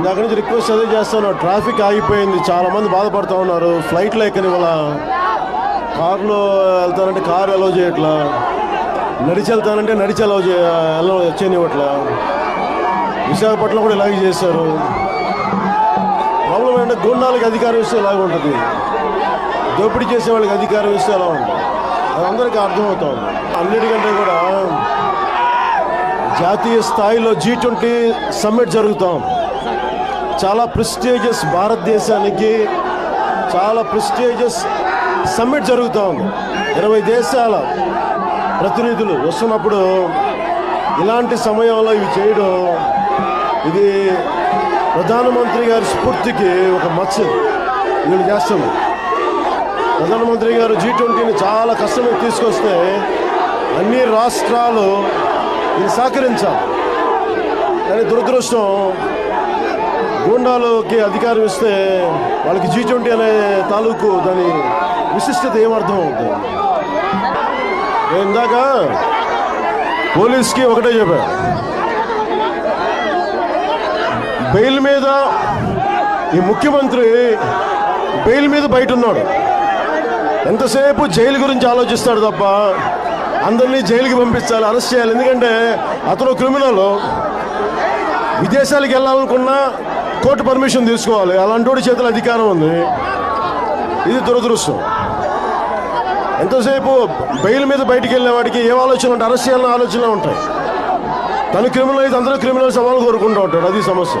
ఇందాక నుంచి రిక్వెస్ట్ అదే చేస్తాను ట్రాఫిక్ ఆగిపోయింది. చాలా మంది బాధపడుతూ ఉన్నారు. ఫ్లైట్లో ఎక్కని వాళ్ళ కారులో వెళ్తానంటే కారు అలౌ చేయట్లా? నడిచి వెళ్తానంటే నడిచి అలౌ చే అలౌ చేయనివ్వట్లా? విశాఖపట్నం కూడా ఇలాగే చేశారు. ప్రాబ్లం ఏంటంటే గుండాలకి అధికారం ఇస్తే ఇలాగ ఉంటుంది. దోపిడీ చేసే వాళ్ళకి అధికారం ఇస్తే ఎలా ఉంటుంది. అది అందరికీ అర్థమవుతుంది అన్నిటికంటే కూడా జాతీయ స్థాయిలో జీ ట్వంటీ సమ్మిట్ జరుగుతాం. చాలా ప్రెస్టీజియస్ భారతదేశానికి చాలా ప్రెస్టీజియస్ సమ్మిట్ జరుగుతూ ఉంది. ఇరవై దేశాల ప్రతినిధులు వస్తున్నప్పుడు ఇలాంటి సమయంలో ఇవి చేయడం ఇది ప్రధానమంత్రి గారి స్ఫూర్తికి ఒక మచ్చ. వీళ్ళు చేస్తుంది. ప్రధానమంత్రి గారు జీ ట్వంటీని చాలా కష్టమే తీసుకొస్తే అన్ని రాష్ట్రాలు ఇది సహకరించాలి. కానీ దురదృష్టం గూండాలకి అధికారం ఇస్తే వాళ్ళకి జీ ట్వంటీ అనే తాలూకు దాని విశిష్టత ఏమర్థం అవుతుంది నేను ఇందాక పోలీస్కి ఒకటే చెప్పా. బెయిల్ మీద ఈ ముఖ్యమంత్రి బెయిల్ మీద బయట ఉన్నాడు ఎంతసేపు జైలు గురించి ఆలోచిస్తాడు తప్ప అందరినీ జైలుకి పంపించాలి అరెస్ట్ చేయాలి. ఎందుకంటే అతను క్రిమినల్. విదేశాలకు వెళ్ళాలనుకున్నా కోర్టు పర్మిషన్ తీసుకోవాలి. అలాంటి చేతుల అధికారం ఉంది. ఇది దురదృష్టం. ఎంతసేపు బెయిల్ మీద బయటికి వెళ్ళేవాడికి వాడికి ఏం ఆలోచన ఉంటాయి అరెస్ట్ చేయాలన్న ఆలోచనలు ఉంటాయి. తను క్రిమినల్ అయితే అందరూ క్రిమినల్ సవాల్ కోరుకుంటూ ఉంటాడు. అది సమస్య.